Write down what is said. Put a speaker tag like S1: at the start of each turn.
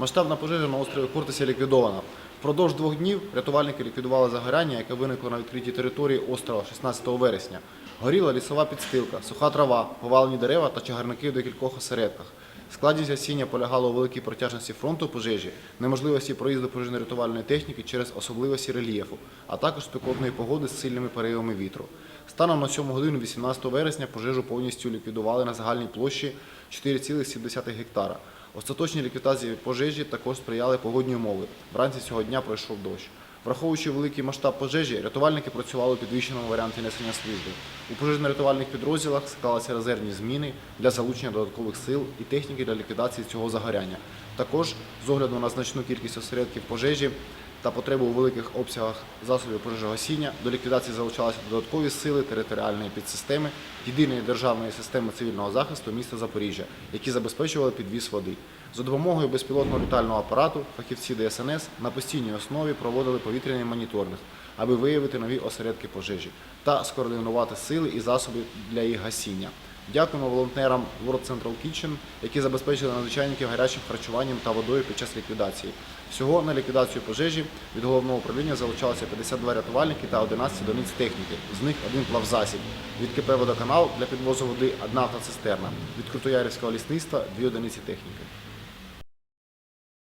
S1: Масштабна пожежа на острові Хортиця ліквідована. Впродовж двох днів рятувальники ліквідували загоряння, яке виникло на відкритій території острова 16 вересня. Горіла лісова підстилка, суха трава, повалені дерева та чагарники в декількох осередках. Складність гасіння полягала у великій протяжності фронту пожежі, неможливості проїзду пожежно-рятувальної техніки через особливості рельєфу, а також спекотної погоди з сильними поривами вітру. Станом на 7 годину 18 вересня пожежу повністю ліквідували на загальній площі 4,7 гектара. Остаточній ліквідації пожежі також сприяли погодні умови. Вранці цього дня пройшов дощ. Враховуючи великий масштаб пожежі, рятувальники працювали у підвищеному варіанті несення служби. У пожежно-рятувальних підрозділах склалися резервні зміни для залучення додаткових сил і техніки для ліквідації цього загоряння. Також, з огляду на значну кількість осередків пожежі та потребу у великих обсягах засобів пожежогасіння, до ліквідації залучалися додаткові сили територіальної підсистеми єдиної державної системи цивільного захисту міста Запоріжжя, які забезпечували підвіз води. За допомогою безпілотного літального апарату фахівці ДСНС на постійній основі проводили повітряний моніторинг, аби виявити нові осередки пожежі та скоординувати сили і засоби для їх гасіння. Дякуємо волонтерам World Central Kitchen, які забезпечили надзвичайників гарячим харчуванням та водою під час ліквідації. Всього на ліквідацію пожежі від головного управління залучалося 52 рятувальники та 11 одиниць техніки. З них один плавзасіб. Від КП «Водоканал» для підвозу води одна автоцистерна. Від Крутоярівського лісництва дві одиниці техніки.